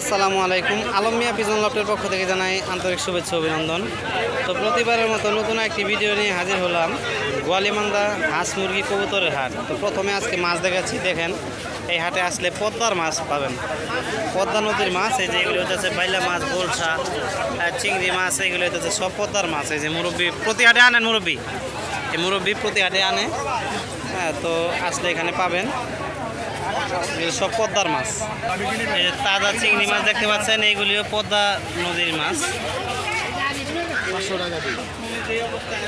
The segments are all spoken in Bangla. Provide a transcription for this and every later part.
আসসালামু আলাইকুম। আলম মিয়া পিজন লফটের পক্ষ থেকে জানাই আন্তরিক শুভেচ্ছা অভিনন্দন। তো প্রতিবারের মতো নতুন একটি ভিডিও নিয়ে হাজির হলাম গোয়ালিমান্দা হাঁস মুরগি কবুতরের হাট। তো প্রথমে আজকে মাছ দেখাচ্ছি, দেখেন, এই হাটে আসলে পদ্মার মাছ পাবেন। পদ্মা নদীর মাছ, এই যে এগুলো হচ্ছে বাইলা মাছ আর চিংড়ি মাছ, এগুলো হচ্ছে সব পদ্মার মাছ। এই যে মুরব্বী প্রতি হাটে আনেন মুরব্বী? এই মুরব্বী প্রতি হাটে আনে। হ্যাঁ তো আসলে এখানে পাবেন। সব পদ্মার মাছ। তাজা চিংড়ি মাছ দেখতে পাচ্ছেন, এইগুলিও পদ্মা নদীর মাছ।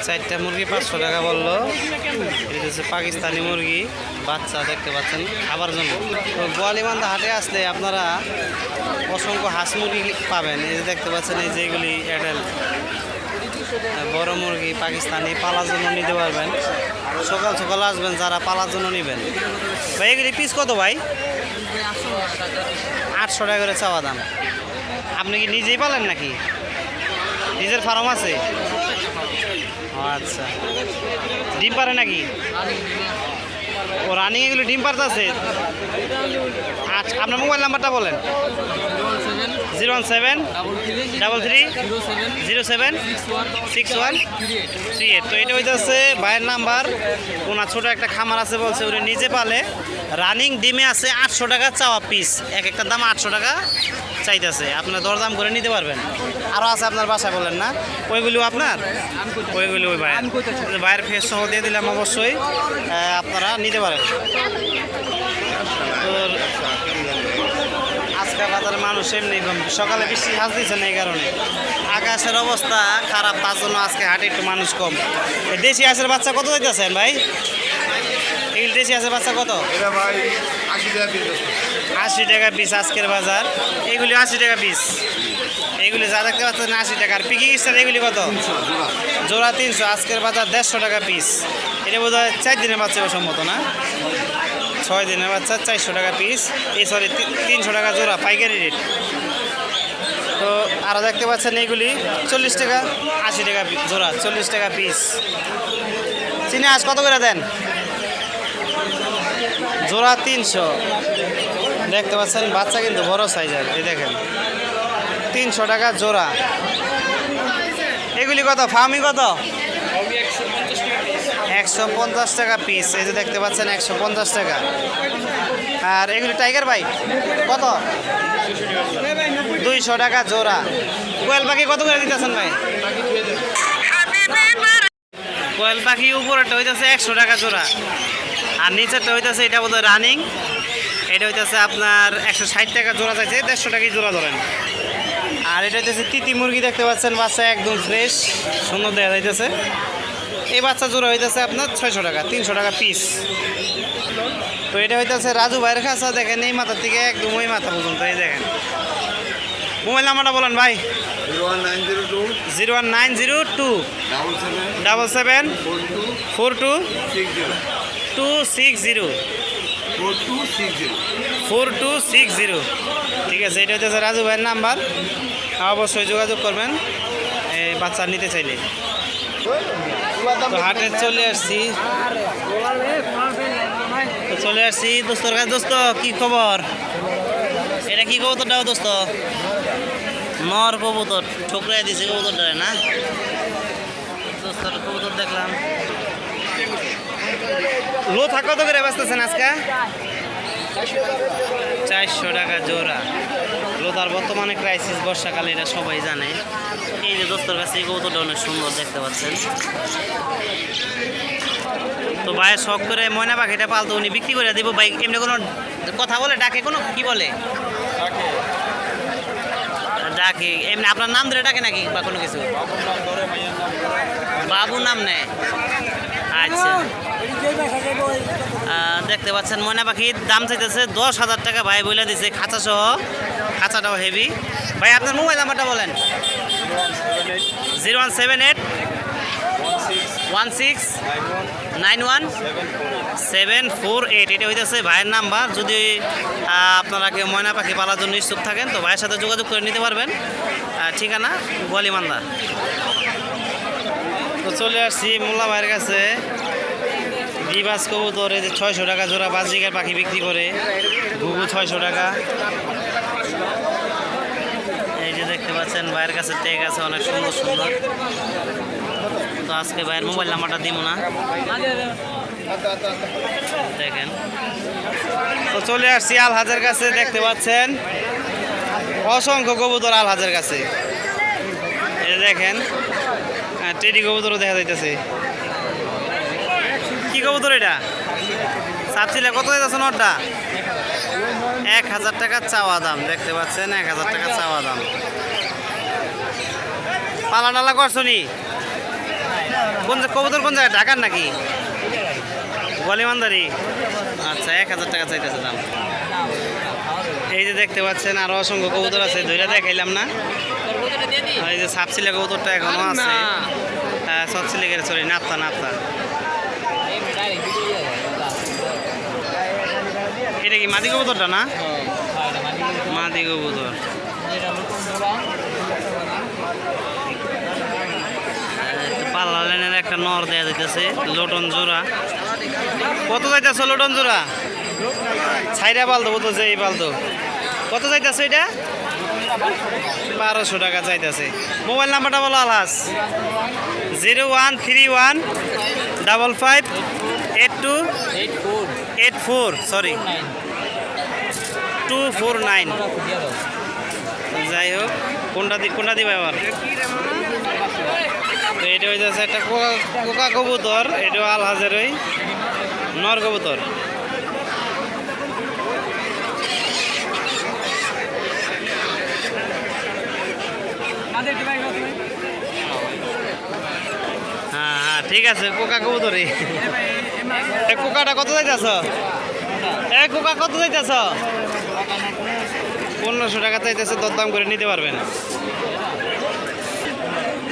চারটা মুরগি পাঁচশো টাকা বলল। এটা হচ্ছে পাকিস্তানি মুরগি, বাচ্চা দেখতে পাচ্ছেন খাবার জন্য। তো গোয়ালিমান্দা হাটে আসলে আপনারা অসংখ্য হাঁস মুরগি পাবেন। এই যে দেখতে পাচ্ছেন, এই যে এগুলি এয়ারটেল বড় মুরগি, পাকিস্তানি, পালার জন্য নিতে পারবেন। সকাল সকাল আসবেন, যারা পালার জন্য নেবেন। ভাই, এগুলি পিস কত ভাই? আটশো টাকা করে চাওয়া দাম। আপনি কি নিজেই পালেন নাকি? নিজের ফার্ম আছে? আচ্ছা। ডিম পারে নাকি? ও রানিং এগুলো ডিম পারতে আছে আচ্ছা আপনার মোবাইল নাম্বারটা বলেন। Zero one seven double three zero seven six one three eight তো এটা হইতেছে ভাইয়ের নাম্বার। ওনার ছোটো একটা খামার আছে বলছে, উনি নিজে পালে। রানিং ডিমে আছে আটশো টাকা চাওয়া পিস এক একটা দাম আটশো টাকা চাইতেছে। আপনার দরদাম করে নিতে পারবেন। আরও আছে আপনার বাসায় বলেন না। ওইগুলো আপনার? ওইগুলো ওই ভাইয়ের। ভাইয়ের ফেস সহ দিয়ে দিলাম অবশ্যই। আপনারা নিতে পারেন। তো বাজারে মানুষ এমনি কম। সকালে বৃষ্টি হাস দিচ্ছে না এই কারণে। আকাশের অবস্থা খারাপ তার জন্য আজকে হাটে একটু মানুষ কম। দেশি হাঁসের বাচ্চা কত দিতেছেন ভাই? এই দেশি হাঁসের বাচ্চা কত? আশি টাকা পিস আজকের বাজার। এইগুলি আশি টাকা পিস এইগুলি যা দেখতে পাচ্ছেন আশি টাকা। আর পিকি স্টার এগুলি কত? জোড়া। তিনশো আজকের বাজার দেড়শো টাকা পিস এটা বোধ হয় চার দিনের বাচ্চা সম্মত না? ছয় দিনের বাচ্চা, চারশো টাকা পিস এই সরি তিনশো টাকা জোড়া, পাইকারি রেট তো আরও দেখতে পাচ্ছেন এইগুলি, চল্লিশ টাকা, আশি টাকা জোড়া, চল্লিশ টাকা পিস চিনি আজ কত করে দেন? জোড়া তিনশো। দেখতে পাচ্ছেন, বাচ্চা কিন্তু বড় সাইজের, এই দেখেন। তিনশো টাকা জোড়া। এগুলি কত? ফার্মি কত? একশো পঞ্চাশ টাকা পিস এই যে দেখতে পাচ্ছেন একশো পঞ্চাশ টাকা। আর এগুলি টাইগার ভাই কত? দুইশো টাকা জোড়া। কোয়েল পাখি কত করে দিতেছেন ভাই? কোয়েল পাখি উপরেরটা হইতেছে একশো টাকা জোড়া। আর নিচেরটা হইতেছে এটা বোধহয় রানিং এটা হইতেছে আপনার একশো ষাট টাকা জোড়া চাইছে, দেড়শো টাকাই জোড়া ধরেন। আর এটা হইতেছে তিতি মুরগি দেখতে পাচ্ছেন, বাচ্চা একদম ফ্রেশ সুন্দর দেখা যাইতেছে। এই বাচ্চা জোড়া হইতেছে আপনার ছয়শো টাকা, তিনশো টাকা পিস তো এটা হইতেছে রাজু ভাইয়ের খাঁচা দেখেন এই মাথা থেকে একদম ওই মাথা পর্যন্ত, এই দেখেন। মোবাইল নাম্বারটা বলেন ভাই। Zero one nine zero two. Double seven. Four two. Two six zero four two six zero. ঠিক আছে, এটা হচ্ছে রাজু ভাইয়ের নাম্বার। অবশ্যই যোগাযোগ করবেন, এই বাচ্চা নিতে চাইলে। হাটে চলে আসছি। চলে আসছি। দোস্তর কাছে দোস্ত, কি খবর? এটা কি কবুতর দাও দোস্ত? নর কবুতর ঠোকরাই দিছে কবুতরটা না? দোস্তর কবুতর দেখলাম। লো থাকো তো করে বাঁচতেছেন আজকে? চারশো টাকা জোড়া। লোদার বর্তমানে ক্রাইসিস বর্ষাকালে এটা সবাই জানে। এই যে দোস্তর কাছে এই কবুতরটা অনেক সুন্দর দেখতে পাচ্ছেন। তো ভাইয়ের শখ করে ময়না পাখিটা পালতো উনি বিক্রি করে দিব। ভাই এমনি কোনো কথা বলে? ডাকে কোনো? কি বলে? ডাকে। এমনি আপনার নাম ধরে ডাকে নাকি বা কোনো কিছু? বাবু নাম নেয়। আচ্ছা। দেখতে পাচ্ছেন ময়না পাখির দাম চাইতেছে দশ হাজার টাকা, ভাই বলে দিছে খাঁচা সহ। খাঁচাটাও হেভি ভাই, আপনার মোবাইল নাম্বারটা বলেন। Zero one seven eight one six nine one seven four eight. এটা হইতেছে ভাইয়ের নাম্বার। যদি আপনারা কেউ ময়না পাখি পালার জন্য ইচ্ছুক থাকেন, তো ভাইয়ের সাথে যোগাযোগ করে নিতে পারবেন। ঠিকানা গোয়ালিমান্দা। তো চলে আসছি মোল্লা ভাইয়ের কাছে। কবুতর এই যে ছয়শো টাকা জোড়া বাজিকার পাখি বিক্রি করে। ঘুঘু ছয়শো টাকা। এই যে দেখতে পাচ্ছেন ভাইয়ের কাছে ট্যাগ আছে অনেক সুন্দর সুন্দর। তো আজকে ভাইয়ের মোবাইল নাম্বারটা দিব না। দেখেন। তো চলে আসছি আল হাজার কাছে দেখতে পাচ্ছেন। অসংখ্য কবুতর আল হাজার কাছে এটা দেখেন হ্যাঁ, টেডি কবুতরও দেখা যাইতেছে। কবুতর এটা? সাবসিলে কত যাইতেছে নটটা এক হাজার টাকা চাওয়া দাম দেখতে পাচ্ছেন এক হাজার টাকা চাওয়া দাম। পালা টালা করছ নি? কোন কবুতর কোন জায়গায় ঢাকার নাকি? গলিমান্দারি? আচ্ছা এক হাজার টাকা চাইতেছে দাম। এই যে দেখতে পাচ্ছেন আরও অসংখ্য কবুতর আছে ধৈর্য দেখাইলাম না। এই যে সাপসিলা কবুতরটা এখনও আছে। হ্যাঁ সবসিলেগের সরি নাপ্তা নাপ্তা। এটা কি মাদি কবুতরটা না? মাদি কবুতর। পাল্লা লাইনের একটা নর দেয়া যাইতেছে, লোটন জোড়া। কত যাইতেছে লোটন জোড়া? ছাইরা পালতো কত যে এই পালতো। কত যাইতেছে এটা? বারোশো টাকা চাইতেছে মোবাইল নাম্বারটা বলো আলাস zero one three one double five eight two four sorry two four nine যাই হোক কোনটা দি কোনটা দিবা এবার তো এটা হইতেছে একটা কোকা কোকা কবুতর এটা আল হাজার ওই নর কবুতর। হ্যাঁ হ্যাঁ ঠিক আছে, কোকা কবুতরই। এ কোকাটা কত যাইতেছ? এ কোকা কত যাইতেছ? পনেরোশো টাকা চাইতেছে, দরদাম করে নিতে পারবেন।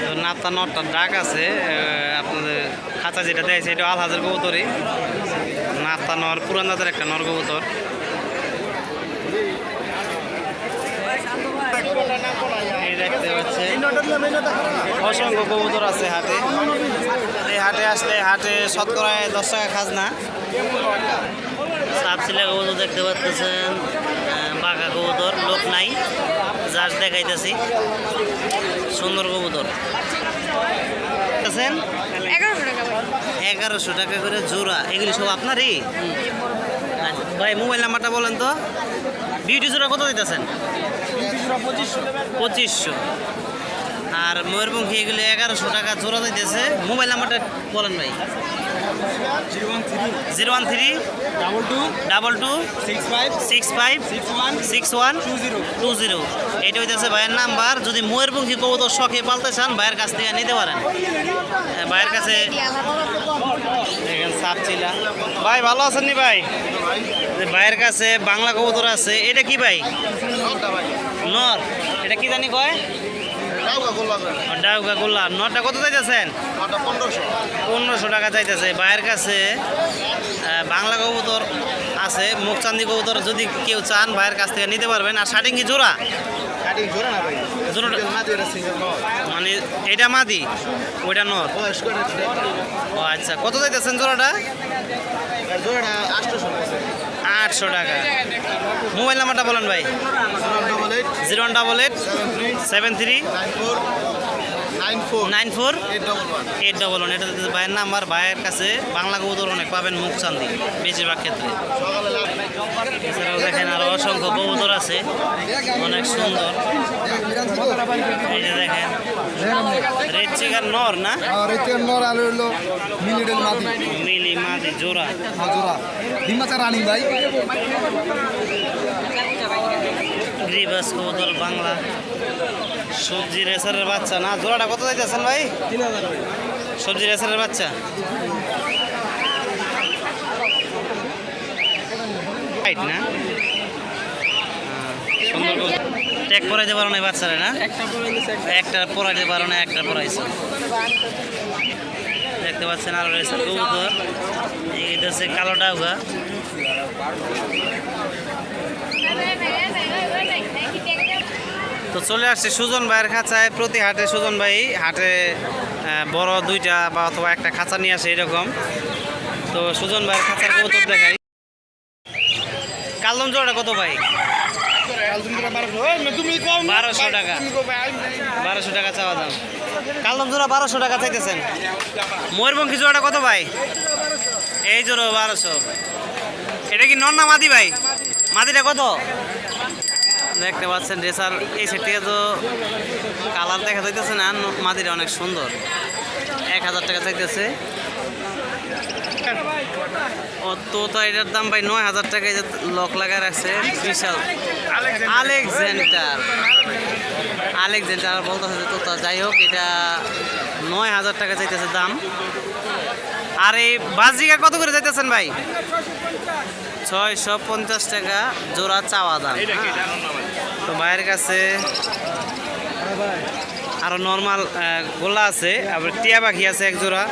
তো নাপ্তা ডাক আছে আপনাদের খাঁচা যেটা দেয় এটা আল হাজার কবুতরই। নাতা নর, পুরান দাদার একটা নর কবুতর। এই দেখতে অসংখ্য কবুতর আছে হাটে। এই হাটে আসলে হাটে শতকরায় দশ টাকা খাজনা। সাপসিলা কবুতর দেখতে পাচ্ছেন। বাঘা কবুতর, লোক নাই। যার দেখাইতেছি। সুন্দর কবুতর। এগারোশো টাকা করে জোড়া। এগুলি সব আপনারই? ভাই, মোবাইল নাম্বারটা বলেন তো। বিউটি জোড়া কত দিতেছেন? পঁচিশশো। আর ময়ূরপঙ্খী এগুলি এগারোশো টাকা জোড়া দিতেছে মোবাইল নাম্বারটা বলেন ভাই। Zero one three double two double two six five six five six one six one two zero two zero হইতেছে ভাইয়ের নাম্বার। যদি ময়ূরপঙ্খী কবুতর শখে পালতে চান ভাইয়ের কাছ থেকে নিতে পারেন। হ্যাঁ, ভাইয়ের কাছে ভাই ভালো আছেন নি ভাই? ভাইয়ের কাছে বাংলা কবুতর আছে। এটা কি ভাই? নর, এটা কি জানি কয়? ডাউকা কত চাইতেছেন? পনেরোশো টাকা চাইতেছে। ভাইয়ের কাছে বাংলা কবুতর আছে মুখচান্দি কবুতর যদি কেউ চান, ভাইয়ের কাছ থেকে নিতে পারবেন। আর শাটিং কি জোড়া? মানে এটা মাদি? ওইটা নর? আচ্ছা কত চাইতেছেন জোড়াটা? আটশো টাকা। মোবাইল নাম্বারটা বলেন ভাই। Zero one double eight, seven three, nine four, eight double one. এটা ভাইয়ের নাম্বার। ভাইয়ের কাছে বাংলা কবুতর অনেক পাবেন মুখ চান্দি বেশিরভাগ ক্ষেত্রে। এছাড়াও দেখেন আরও অসংখ্য কবুতর আছে, অনেক সুন্দর। এই যে দেখেন রেড চিকার নর না আর এতে নর আলু হলো মিলিডেল মাদি। মিলি মাদি জোড়া। মাজুরা ডিম্বাচা রানিং ভাই। গ্রিবাস কবুতর বাংলা। সবজি রেসারের বাচ্চা না? জোড়াটা কত যাইতেছেন ভাই? সবজি রেসারের বাচ্চা? না? সুন্দর ট্যাগ পড়াইতে পারো না বাচ্চারা না? একটা পরাইতে পারো না একটা পড়াইছে দেখতে পাচ্ছেন আরও রয়েছে কবুতর। এটা হচ্ছে কালো ডাউগা তো চলে আসছে সুজন ভাইয়ের খাঁচায়। প্রতি হাটে সুজন ভাই হাটে বড় দুইটা বা অথবা একটা খাঁচা নিয়ে আসে এরকম। তো সুজন ভাইয়ের খাঁচার কৌতুক দেখাই। কালদম জোড়া কত ভাই? বারোশো টাকা। বারোশো টাকা চাওয়া দাম। কালদম জোড়া বারোশো টাকা চাইতেছেন। ময়ূরপঙ্খী জোড়াটা কত ভাই? এই জোড়া বারোশো। এটা কি নন না মাদি ভাই? মাদিটা কত? দেখতে পাচ্ছেন রেসার এই সেট থেকে তো কালার দেখা যাইতেছে না মাদিটা অনেক সুন্দর। এক হাজার টাকা চাইতেছে। তো তো এটার দাম ভাই নয় হাজার টাকা লক লাগায় রাখছে বিশাল। আলেকজেন্ডার। আলেকজেন্ডার। বলতেছে যে তোতা যাই হোক এটা নয় হাজার টাকা চাইতেছে দাম। আর এই বাজিকা কত করে যাইতেছেন ভাই? ছয়শো পঞ্চাশ টাকা জোড়া চাওয়া দাম হ্যাঁ। তো ভাইয়ের কাছে আরও নর্মাল গোলা আছে আবার টিয়া পাখি আছে এক জোড়া।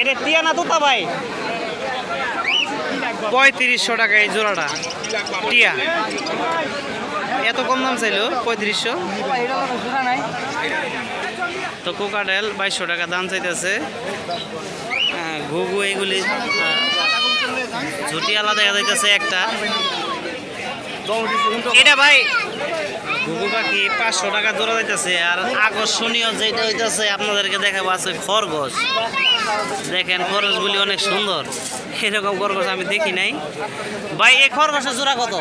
এটা টিয়া না তোতা ভাই? পঁয়ত্রিশশো টাকা এই জোড়াটা টিয়া। এত কম দাম চাইলো পঁয়ত্রিশশো। তো কোকাডেল বাইশশো টাকা দাম চাইতেছে। হ্যাঁ, ঘুঘু আহ, ঝুটি আলাদা দেখা যাইতেছে একটা। এটা ভাই ঘুঘু পাখি পাঁচশো টাকা জোড়া যাইতেছে আর আকর্ষণীয় যেটা হইতেছে আপনাদেরকে দেখাবো আছে খরগোশ। দেখেন খরগোশগুলি অনেক সুন্দর। এরকম খরগোশ আমি দেখি নাই। ভাই এই খরগোশের জোড়া কত?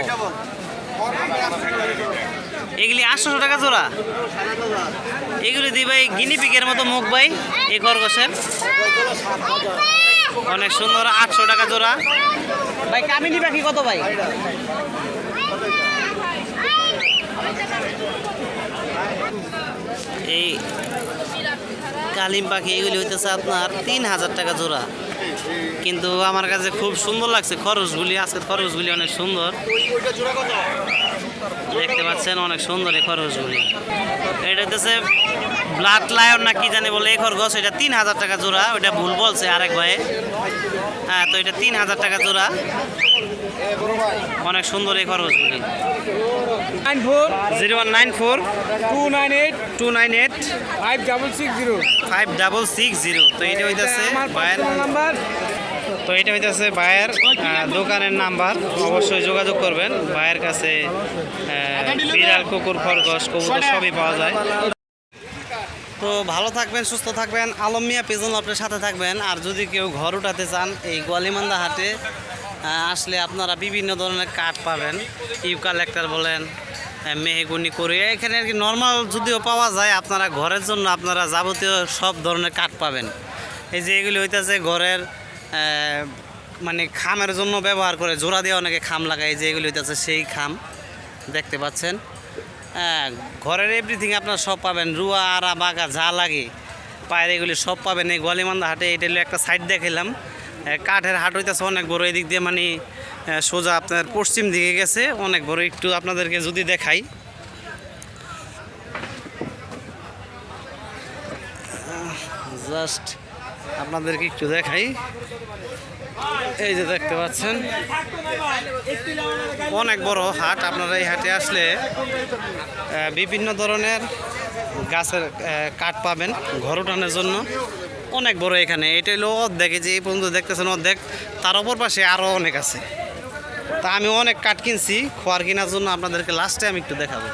এগুলি আটশোশো টাকা জোড়া। এগুলি দি ভাই গিনি পিকের মতো মুখ ভাই, এই খরগোশের। অনেক সুন্দর, আটশো টাকা জোড়া। ভাই কামিনী পাখি কত ভাই? এই কালিম পাখি, এগুলি হইতেছে আপনার তিন হাজার টাকা জোড়া। কিন্তু আমার কাছে খুব সুন্দর লাগছে। খরচগুলি আজকের খরচগুলি অনেক সুন্দর। দেখতে পাচ্ছেন অনেক সুন্দর এই খরচগুলি এটা হইতেছে ব্লাড লায়ন না কি জানি বলে এই খরগোশ এটা তিন হাজার টাকা জোড়া ওইটা ভুল বলছে আরেক ভাই হ্যাঁ তো এটা তিন হাজার টাকা জোড়া। অনেক সুন্দর এই খরচগুলি nine four zero one nine four two nine eight two nine eight five double six zero. Five double six zero. তো এটা হইতেছে নাম্বার তো এটা হইতেছে ভাইয়ের দোকানের নাম্বার। অবশ্যই যোগাযোগ করবেন। ভাইয়ের কাছে বিড়াল, কুকুর, খরগোশ, কবুতর সবই পাওয়া যায়। তো ভালো থাকবেন, সুস্থ থাকবেন। আলম মিয়া পেজন আপনার সাথে থাকবেন। আর যদি কেউ ঘর উঠাতে চান, এই গোয়ালিমান্দা হাটে আসলে আপনারা বিভিন্ন ধরনের কাঠ পাবেন। ইউকালেক্টার বলেন মেহেগুনি করে। এখানে আর কি নর্মাল যদিও পাওয়া যায়, আপনারা ঘরের জন্য আপনারা যাবতীয় সব ধরনের কাঠ পাবেন। এই যে এগুলি হইতেছে ঘরের মানে খামের জন্য ব্যবহার করে জোড়া দিয়ে অনেকে খাম লাগায়, এই যে এগুলি হইতেছে সেই খাম। দেখতে পাচ্ছেন। ঘরের এভরিথিং আপনার সব পাবেন। রুয়া, আরা, বাগা, যা লাগে। পায়ের এগুলি সব পাবেন। এই গোয়ালিমান্দা হাটে এটা একটা সাইড দেখালাম কাঠের হাট হইতেছে অনেক বড়। এদিক দিয়ে মানে সোজা আপনার পশ্চিম দিকে গেছে। অনেক বড়। একটু আপনাদেরকে যদি দেখাই। জাস্ট আপনাদেরকে একটু দেখাই। এই যে দেখতে পাচ্ছেন, অনেক বড় হাট। আপনারা এই হাটে আসলে বিভিন্ন ধরনের গাছের কাঠ পাবেন ঘর উঠানোর জন্য। অনেক বড় এখানে। এটা হলো অর্ধেক যে এই পর্যন্ত দেখতেছেন অর্ধেক। তার অপর পাশে আরও অনেক আছে। তা আমি অনেক কাঠ কিনছি, খোয়ার কেনার জন্য আপনাদেরকে লাস্টে আমি একটু দেখাবো।